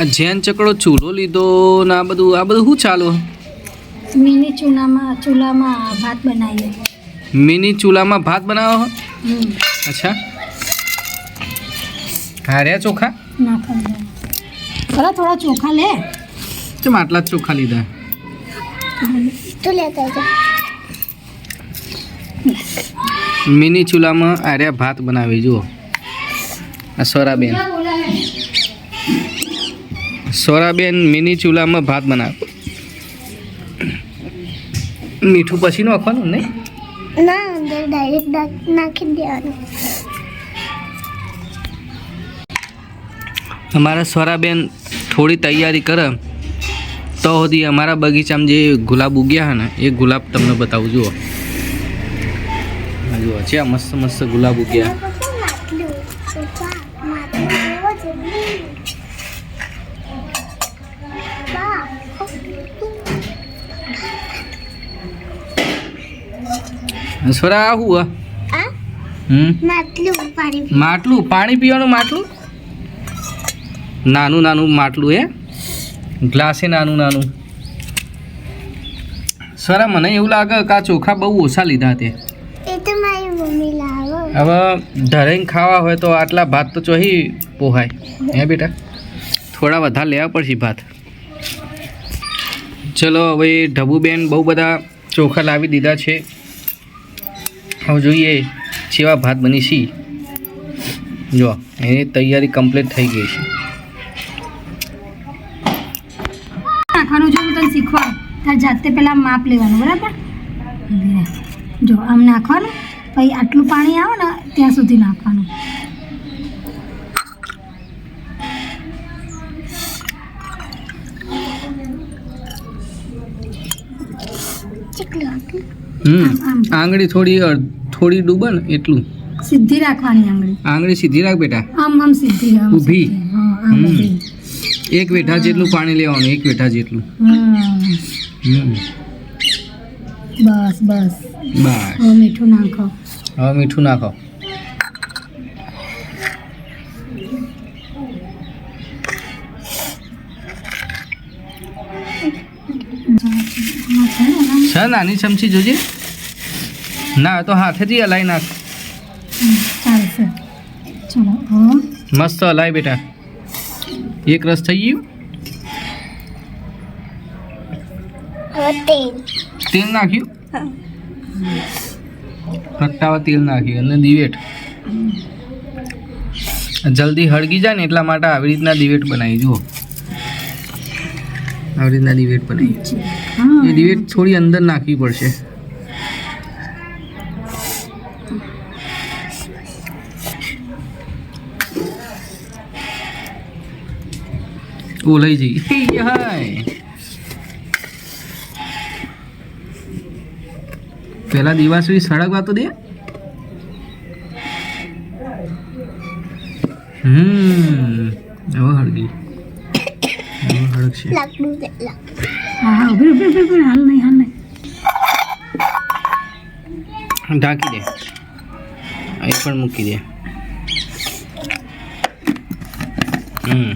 આ જેન ચકડો ચૂલો લીધો ને આ બધું આ બધું શું ચાલો? મિની ચૂલામાં ચૂલામાં ભાત બનાવીએ. મિની ચૂલામાં ભાત બનાવો અચ્છા. હાર્યા ચોખા? થોડા થોડા ચોખા લે. ચમ આટલા જ ચોખા લીધા? તો લેતા મિની ચૂલામાં આર્યા ભાત બનાવી જુઓ. આ સોરાબેન. સોરાબેન મિની ચૂલામાં ભાત બનાવ. મીઠું પછી નાખવાનું નહીં ના અંદર ડાયરેક્ટ નાખી દેવાનું. અમારા સોરાબેન થોડી તૈયારી કરે. તો સુધી અમારા બગીચામાં જે ગુલાબ ઉગ્યા ને એ ગુલાબ તમને બતાવું જુઓ. જુઓ છે મસ્ત મસ્ત ગુલાબ ઉગ્યા. સોરા આ હું? માટલું પાણી પીવાનું માટલું? નાનું નાનું માટલું એ ગ્લાસે નાનું નાનું. સરા મને એવું લાગે કે આ ચોખા બહુ ઓછા લીધા તે. હવે ધરાઈને ખાવા હોય તો આટલા ભાત તો ચોહી પોહાય. હે બેટા? થોડા વધારે લેવા પડશે ભાત. ચલો હવે ઢબુબેન બહુ બધા ચોખા લાવી દીધા છે. હવે જોઈએ જેવા ભાત બની છી. જો, એની તૈયારી કમ્પ્લીટ થઈ ગઈ છે. નાખવાનું જો હું તને શીખવાડું. તાર જાતે પહેલાં માપ લેવાનું, બરાબર? જો, આમ નાખવાનું, પછી આટલું પાણી આવે ને, ત્યાં સુધી નાખવાનું. હમ આંગળી થોડી થોડી ડૂબે ને એટલું. સીધી રાખવાની આંગળી. આંગળી સીધી રાખ બેટા. આમ આમ સીધી આમ ઊભી? આમ એક વેઠા જેટલું પાણી લેવાનું એક વેઠા જેટલું. બસ બસ. બસ. હવે મીઠું નાખો. હવે મીઠું નાખો. છે નાની ચમચી જોજે. ના તો હાથેથી હલાવી નાખ. મસ્ત હલાય બેટા. એક રસ થઈ ગયું? તેલ. નાખ્યું? ખટ્ટાવા તેલ નાખ્યું અને દિવેટ. જલ્દી હળગી જાય ને એટલા માટે આવી રીતના દિવેટ બનાવી જુઓ. આવી રીતના દિવેટ બનાવી એ દિવેટ થોડી અંદર નાખવી પડશે. ઓલાઈ જઈ હાય. પેલા દિવા સુધી સળગવા તો દે. હમ. હવે હળગી. હવે હળગશે હા હા ઊભી ઊભી ઊભી ઊભી હાલ નહીં હાલ નહીં. ઢાંકી દે. એ પણ મૂકી દે. હમ.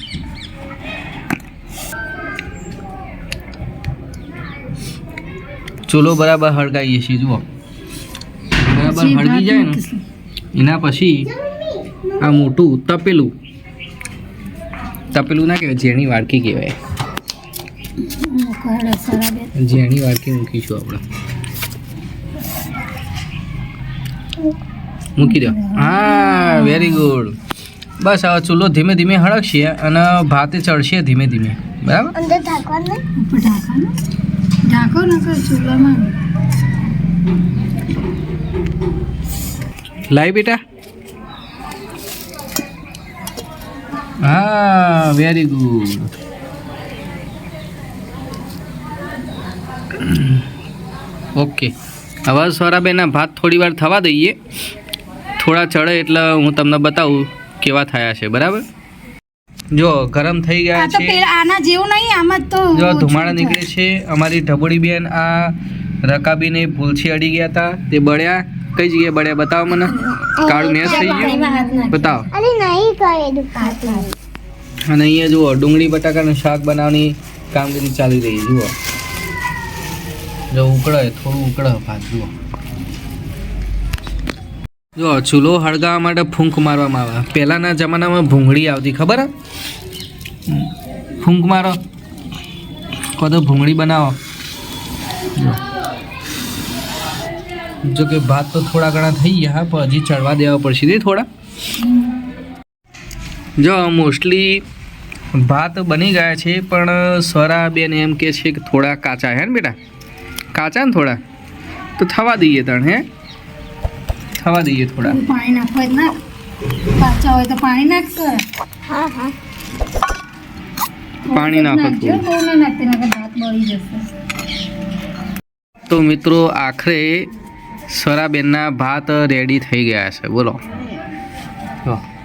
ચૂલો બરાબર હળગાવીએ છીએ જુઓ. બરાબર હળગી જાય ને એના પછી આ મોટું તપેલું. તપેલું ના કહેવાય જેની વાડકી કહેવાય. જેણી વાડકી મૂકીશું આપણે? મૂકી દો. હા વેરી ગુડ બસ હવે ચૂલો ધીમે ધીમે હળકશે અને ભાતે ચડશે ધીમે ધીમે. બરાબર? ઉપર ઢાંકવાનું ઢાંકો નકર ચૂલામાં. લાઈ બેટા. હા વેરી ગુડ ઓકે. હવે સ્વરાબેનના ભાત થોડી વાર થવા દઈએ. થોડા ચડે એટલે હું તમને બતાવું કેવા થયા છે બરાબર? જો ગરમ થઈ ગયા છે. આના જેવું નહીં આમાં તો જો ધુમાડા નીકળે છે. અમારી ઢબોડી બેન આ રકાબીને ભૂલથી અડી ગયા હતા તે બળ્યા. કઈ જગ્યાએ બળ્યા બતાવો મને? કાળું મેસ થઈ ગયું. બતાવો. અને અહીંયા જુઓ ડુંગળી બટાકાનું શાક બનાવવાની કામગીરી ચાલી રહી જુઓ. જો ઉકળે થોડું ઉકળે ભાત, જુઓ. જો ચૂલો હળગાવવા માટે ફૂંક મારવામાં આવે. પહેલાંના જમાનામાં ભૂંગળી આવતી, ખબર ફૂંક મારો. કહો તો ભૂંગળી બનાવો. જો. કે ભાત તો થોડા ઘણા થઈ ગયા પણ હજી ચડવા દેવા પડશે તે થોડા. જો, મોસ્ટલી ભાત બની ગયા છે, પણ સરા બેન એમ કે છે કે થોડા કાચા હે ને બેટા? કાચા ને થોડા? તો થવા દઈએ તણ હે? થવા દઈએ થોડા. પાણી નાખવા ના. કાચા હોય તો પાણી નાખશે. પાણી નાખો તો મિત્રો આખરે સ્વરાબેનના ભાત રેડી થઈ ગયા છે. બોલો.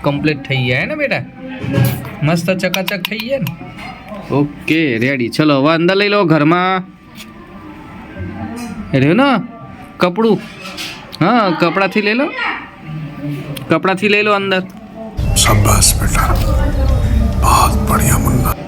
કમ્પ્લીટ થઈ ગયા હે ને બેટા? મસ્ત ચકાચક થઈ ગયા ને? ઓકે રેડી ચલો હવે અંદર લઈ લો ઘરમાં. રહ્યું ને? કપડું. હા, કપડાથી લઈ લો. કપડાથી લઈ લો અંદર. શાબાશ બેટા. બહુત બઢિયા મુન્ના.